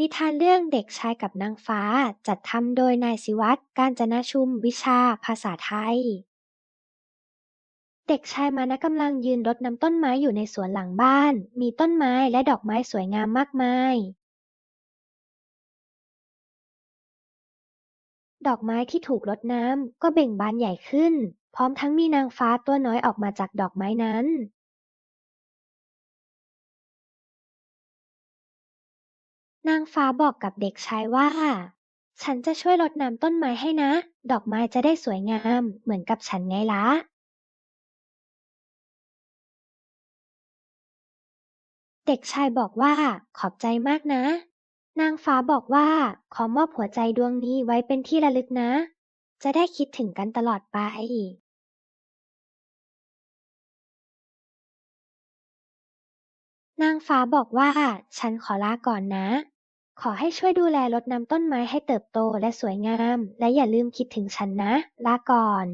นิทานเรื่องเด็กชายกับนางฟ้าจัดทำโดยนายศิวัตรกาญจนชุมวิชาภาษาไทย เด็กชายมานะกำลังยืนรดน้ำต้นไม้อยู่ในสวนหลังบ้าน มีต้นไม้และดอกไม้สวยงามมากมาย ดอกไม้ที่ถูกรดน้ำก็เบ่งบานใหญ่ขึ้น พร้อมทั้งมีนางฟ้าตัวน้อยออกมาจากดอกไม้นั้น นางฟ้าบอกกับเด็กชายว่า ฉันจะช่วยรดน้ำต้นไม้ให้นะ ดอกไม้จะได้สวยงาม เหมือนกับฉันไงล่ะเด็กชายบอกว่า ขอบใจมากนะ นางฟ้าบอกว่า ขอมอบหัวใจดวงนี้ไว้เป็นที่ระลึกนะ จะได้คิดถึงกันตลอดไปนางฟ้าบอกว่า ฉันขอลาก่อนนะ ขอให้ช่วยดูแลรดน้ำต้นไม้ให้เติบโตและสวยงาม และอย่าลืมคิดถึงฉันนะ ลาก่อน